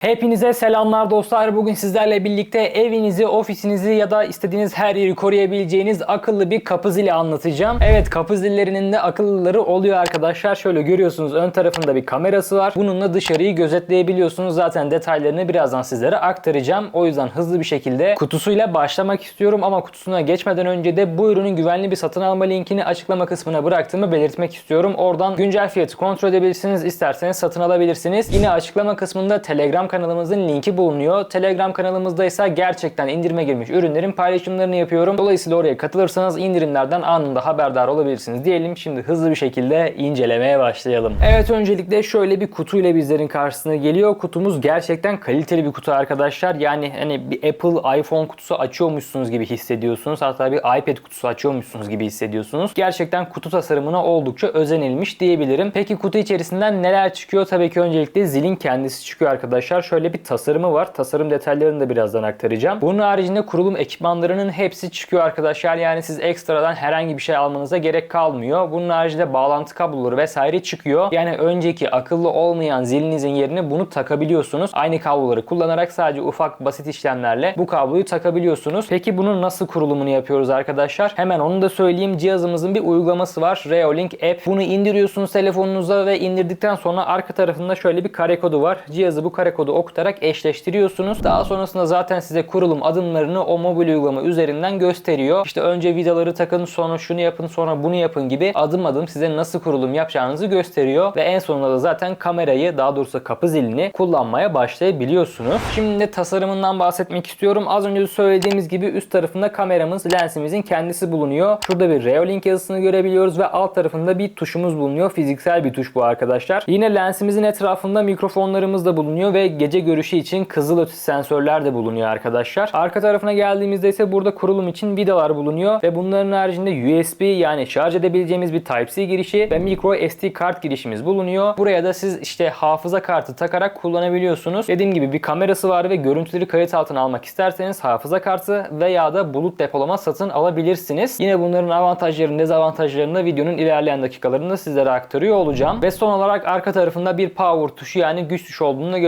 Hepinize selamlar dostlar. Bugün sizlerle birlikte evinizi, ofisinizi ya da istediğiniz her yeri koruyabileceğiniz akıllı bir kapı zili anlatacağım. Evet kapı zillerinin de akıllıları oluyor arkadaşlar. Şöyle görüyorsunuz ön tarafında bir kamerası var. Bununla dışarıyı gözetleyebiliyorsunuz. Zaten detaylarını birazdan sizlere aktaracağım. O yüzden hızlı bir şekilde kutusuyla başlamak istiyorum ama kutusuna geçmeden önce de bu ürünün güvenli bir satın alma linkini açıklama kısmına bıraktığımı belirtmek istiyorum. Oradan güncel fiyatı kontrol edebilirsiniz. İsterseniz satın alabilirsiniz. Yine açıklama kısmında Telegram kanalımızın linki bulunuyor. Telegram kanalımızda ise gerçekten indirime girmiş ürünlerin paylaşımlarını yapıyorum. Dolayısıyla oraya katılırsanız indirimlerden anında haberdar olabilirsiniz diyelim. Şimdi hızlı bir şekilde incelemeye başlayalım. Evet öncelikle şöyle bir kutuyla bizlerin karşısına geliyor. Kutumuz gerçekten kaliteli bir kutu arkadaşlar. Yani hani bir Apple iPhone kutusu açıyormuşsunuz gibi hissediyorsunuz. Hatta bir iPad kutusu açıyormuşsunuz gibi hissediyorsunuz. Gerçekten kutu tasarımına oldukça özenilmiş diyebilirim. Peki kutu içerisinden neler çıkıyor? Tabii ki öncelikle zilin kendisi çıkıyor arkadaşlar şöyle bir tasarımı var. Tasarım detaylarını da birazdan aktaracağım. Bunun haricinde kurulum ekipmanlarının hepsi çıkıyor arkadaşlar. Yani siz ekstradan herhangi bir şey almanıza gerek kalmıyor. Bunun haricinde bağlantı kabloları vesaire çıkıyor. Yani önceki akıllı olmayan zilinizin yerine bunu takabiliyorsunuz. Aynı kabloları kullanarak sadece ufak basit işlemlerle bu kabloyu takabiliyorsunuz. Peki bunun nasıl kurulumunu yapıyoruz arkadaşlar? Hemen onu da söyleyeyim. Cihazımızın bir uygulaması var. Reolink App. Bunu indiriyorsunuz telefonunuza ve indirdikten sonra arka tarafında şöyle bir kare kodu var. Cihazı bu kare kodu okutarak eşleştiriyorsunuz. Daha sonrasında zaten size kurulum adımlarını o mobil uygulama üzerinden gösteriyor. İşte önce vidaları takın, sonra şunu yapın, sonra bunu yapın gibi adım adım size nasıl kurulum yapacağınızı gösteriyor ve en sonunda da zaten kamerayı daha doğrusu kapı zilini kullanmaya başlayabiliyorsunuz. Şimdi tasarımından bahsetmek istiyorum. Az önce söylediğimiz gibi üst tarafında kameramız, lensimizin kendisi bulunuyor. Şurada bir Reolink yazısını görebiliyoruz ve alt tarafında bir tuşumuz bulunuyor. Fiziksel bir tuş bu arkadaşlar. Yine lensimizin etrafında mikrofonlarımız da bulunuyor ve gece görüşü için kızılötesi sensörler de bulunuyor arkadaşlar. Arka tarafına geldiğimizde ise burada kurulum için vidalar bulunuyor ve bunların haricinde USB yani şarj edebileceğimiz bir Type-C girişi ve micro SD kart girişimiz bulunuyor. Buraya da siz işte hafıza kartı takarak kullanabiliyorsunuz. Dediğim gibi bir kamerası var ve görüntüleri kayıt altına almak isterseniz hafıza kartı veya da bulut depolama satın alabilirsiniz. Yine bunların avantajlarını, dezavantajlarını da videonun ilerleyen dakikalarında sizlere aktarıyor olacağım. Ve son olarak arka tarafında bir power tuşu yani güç tuşu olduğunu da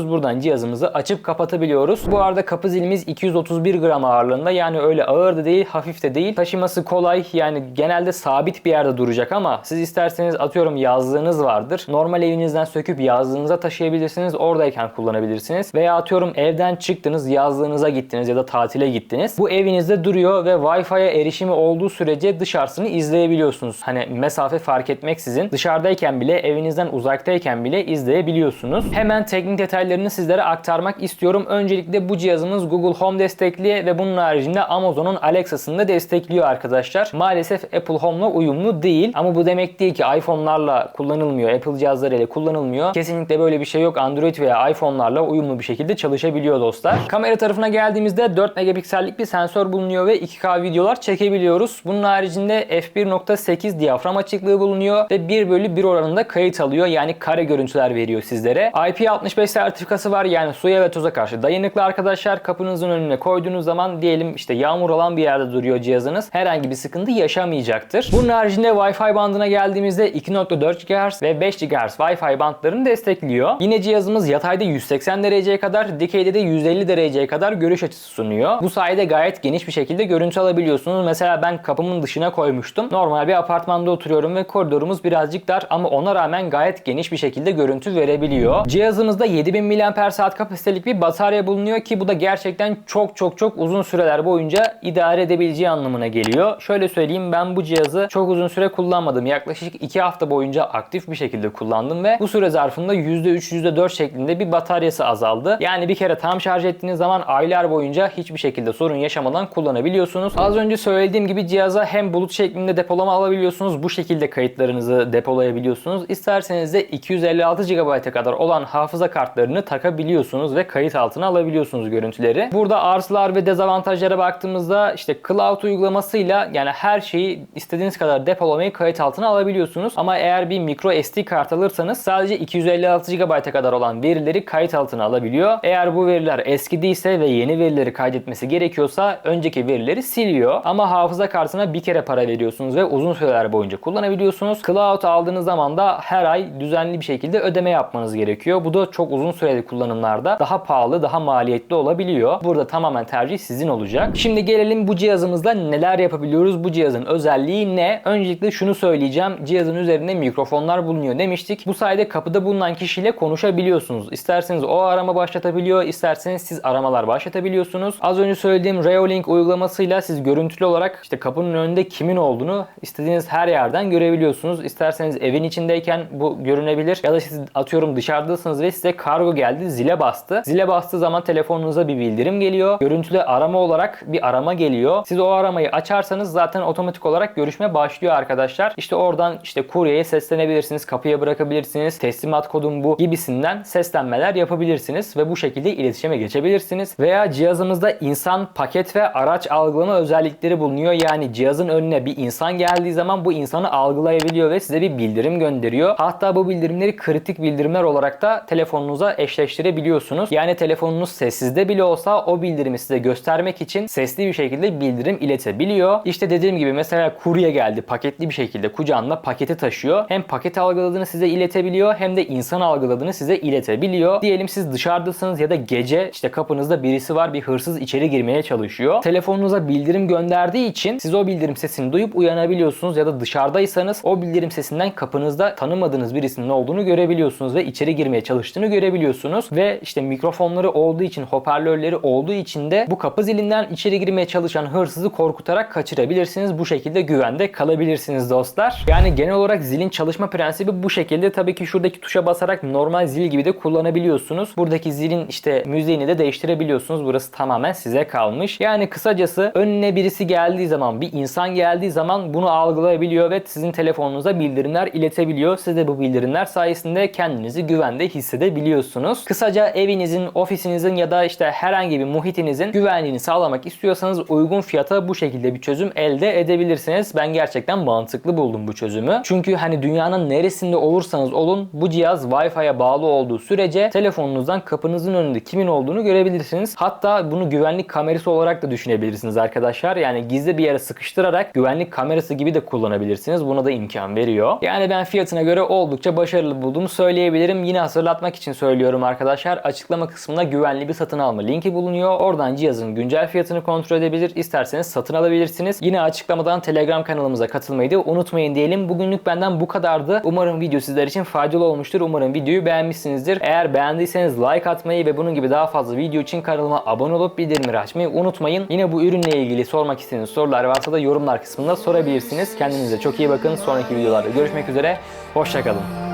görebiliyoruz. Buradan cihazımızı açıp kapatabiliyoruz. Bu arada kapı zilimiz 231 gram ağırlığında yani öyle ağır da değil, hafif de değil. Taşıması kolay yani genelde sabit bir yerde duracak ama siz isterseniz atıyorum yazlığınız vardır. Normal evinizden söküp yazlığınıza taşıyabilirsiniz. Oradayken kullanabilirsiniz. Veya atıyorum evden çıktınız, yazlığınıza gittiniz ya da tatile gittiniz. Bu evinizde duruyor ve Wi-Fi'ye erişimi olduğu sürece dışarısını izleyebiliyorsunuz. Hani mesafe fark etmeksizin dışarıdayken bile evinizden uzaktayken bile izleyebiliyorsunuz. Hemen teknik detaylarını sizlere aktarmak istiyorum. Öncelikle bu cihazımız Google Home destekli ve bunun haricinde Amazon'un Alexa'sını da destekliyor arkadaşlar. Maalesef Apple Home'la uyumlu değil ama bu demek değil ki iPhone'larla kullanılmıyor, Apple cihazlarıyla kullanılmıyor. Kesinlikle böyle bir şey yok. Android veya iPhone'larla uyumlu bir şekilde çalışabiliyor dostlar. Kamera tarafına geldiğimizde 4 megapiksellik bir sensör bulunuyor ve 2K videolar çekebiliyoruz. Bunun haricinde f1.8 diyafram açıklığı bulunuyor ve 1 bölü 1 oranında kayıt alıyor. Yani kare görüntüler veriyor sizlere. IP65 sertifikası var yani suya ve toza karşı dayanıklı arkadaşlar. Kapınızın önüne koyduğunuz zaman diyelim işte yağmur olan bir yerde duruyor cihazınız. Herhangi bir sıkıntı yaşamayacaktır. Bunun haricinde Wi-Fi bandına geldiğimizde 2.4 GHz ve 5 GHz Wi-Fi bandlarını destekliyor. Yine cihazımız yatayda 180 dereceye kadar, dikeyde de 150 dereceye kadar görüş açısı sunuyor. Bu sayede gayet geniş bir şekilde görüntü alabiliyorsunuz. Mesela ben kapımın dışına koymuştum. Normal bir apartmanda oturuyorum ve koridorumuz birazcık dar ama ona rağmen gayet geniş bir şekilde görüntü verebiliyor. Cihazımızda 7000 mAh kapasitelik bir batarya bulunuyor ki bu da gerçekten çok çok çok uzun süreler boyunca idare edebileceği anlamına geliyor. Şöyle söyleyeyim ben bu cihazı çok uzun süre kullanmadım. Yaklaşık 2 hafta boyunca aktif bir şekilde kullandım ve bu süre zarfında %3 %4 şeklinde bir bataryası azaldı. Yani bir kere tam şarj ettiğiniz zaman aylar boyunca hiçbir şekilde sorun yaşamadan kullanabiliyorsunuz. Az önce söylediğim gibi cihaza hem bulut şeklinde depolama alabiliyorsunuz. Bu şekilde kayıtlarınızı depolayabiliyorsunuz. İsterseniz de 256 GB'a kadar olan hafıza kartlarını takabiliyorsunuz ve kayıt altına alabiliyorsunuz görüntüleri. Burada artılar ve dezavantajlara baktığımızda işte cloud uygulamasıyla yani her şeyi istediğiniz kadar depolamayı kayıt altına alabiliyorsunuz. Ama eğer bir micro SD kart alırsanız sadece 256 GB'a kadar olan verileri kayıt altına alabiliyor. Eğer bu veriler eskidiyse ve yeni verileri kaydetmesi gerekiyorsa önceki verileri siliyor. Ama hafıza kartına bir kere para veriyorsunuz ve uzun süreler boyunca kullanabiliyorsunuz. Cloud aldığınız zaman da her ay düzenli bir şekilde ödeme yapmanız gerekiyor. Bu da çok uzun süreli kullanımlarda daha pahalı, daha maliyetli olabiliyor. Burada tamamen tercih sizin olacak. Şimdi gelelim bu cihazımızda neler yapabiliyoruz? Bu cihazın özelliği ne? Öncelikle şunu söyleyeceğim. Cihazın üzerinde mikrofonlar bulunuyor demiştik. Bu sayede kapıda bulunan kişiyle konuşabiliyorsunuz. İsterseniz o arama başlatabiliyor, isterseniz siz aramalar başlatabiliyorsunuz. Az önce söylediğim Reolink uygulamasıyla siz görüntülü olarak işte kapının önünde kimin olduğunu istediğiniz her yerden görebiliyorsunuz. İsterseniz evin içindeyken bu görünebilir ya da siz atıyorum dışarıdasınız ve size kargo geldi, zile bastı. Zile bastığı zaman telefonunuza bir bildirim geliyor. Görüntülü arama olarak bir arama geliyor. Siz o aramayı açarsanız zaten otomatik olarak görüşme başlıyor arkadaşlar. İşte oradan işte kuryeye seslenebilirsiniz, kapıya bırakabilirsiniz, teslimat kodum bu gibisinden seslenmeler yapabilirsiniz ve bu şekilde iletişime geçebilirsiniz. Veya cihazımızda insan, paket ve araç algılama özellikleri bulunuyor. Yani cihazın önüne bir insan geldiği zaman bu insanı algılayabiliyor ve size bir bildirim gönderiyor. Hatta bu bildirimleri kritik bildirimler olarak da telefonunuza eşleştirebiliyorsunuz. Yani telefonunuz sessizde bile olsa o bildirimi size göstermek için sesli bir şekilde bildirim iletebiliyor. İşte dediğim gibi mesela kurye geldi paketli bir şekilde kucağında paketi taşıyor. Hem paket algıladığını size iletebiliyor hem de insan algıladığını size iletebiliyor. Diyelim siz dışarıdasınız ya da gece işte kapınızda birisi var bir hırsız içeri girmeye çalışıyor. Telefonunuza bildirim gönderdiği için siz o bildirim sesini duyup uyanabiliyorsunuz ya da dışarıdaysanız o bildirim sesinden kapınızda tanımadığınız birisinin olduğunu görebiliyorsunuz ve içeri girmeye çalıştığını görebiliyorsunuz ve işte mikrofonları olduğu için hoparlörleri olduğu için de bu kapı zilinden içeri girmeye çalışan hırsızı korkutarak kaçırabilirsiniz. Bu şekilde güvende kalabilirsiniz dostlar. Yani genel olarak zilin çalışma prensibi bu şekilde. Tabii ki şuradaki tuşa basarak normal zil gibi de kullanabiliyorsunuz. Buradaki zilin işte müziğini de değiştirebiliyorsunuz. Burası tamamen size kalmış. Yani kısacası önüne birisi geldiği zaman, bir insan geldiği zaman bunu algılayabiliyor ve sizin telefonunuza bildirimler iletebiliyor. Siz de bu bildirimler sayesinde kendinizi güvende hissedebiliyorsunuz. Kısaca evinizin, ofisinizin ya da işte herhangi bir muhitinizin güvenliğini sağlamak istiyorsanız uygun fiyata bu şekilde bir çözüm elde edebilirsiniz. Ben gerçekten mantıklı buldum bu çözümü. Çünkü hani dünyanın neresinde olursanız olun bu cihaz Wi-Fi'ye bağlı olduğu sürece telefonunuzdan kapınızın önünde kimin olduğunu görebilirsiniz. Hatta bunu güvenlik kamerası olarak da düşünebilirsiniz arkadaşlar. Yani gizli bir yere sıkıştırarak güvenlik kamerası gibi de kullanabilirsiniz. Buna da imkan veriyor. Yani ben fiyatına göre oldukça başarılı bulduğumu söyleyebilirim. Yine hatırlatmak için söylüyorum arkadaşlar. Açıklama kısmında güvenli bir satın alma linki bulunuyor. Oradan cihazın güncel fiyatını kontrol edebilir. İsterseniz satın alabilirsiniz. Yine açıklamadan Telegram kanalımıza katılmayı da unutmayın diyelim. Bugünlük benden bu kadardı. Umarım video sizler için faydalı olmuştur. Umarım videoyu beğenmişsinizdir. Eğer beğendiyseniz like atmayı ve bunun gibi daha fazla video için kanalıma abone olup bildirimleri açmayı unutmayın. Yine bu ürünle ilgili sormak istediğiniz sorular varsa da yorumlar kısmında sorabilirsiniz. Kendinize çok iyi bakın. Sonraki videolarda görüşmek üzere. Hoşçakalın.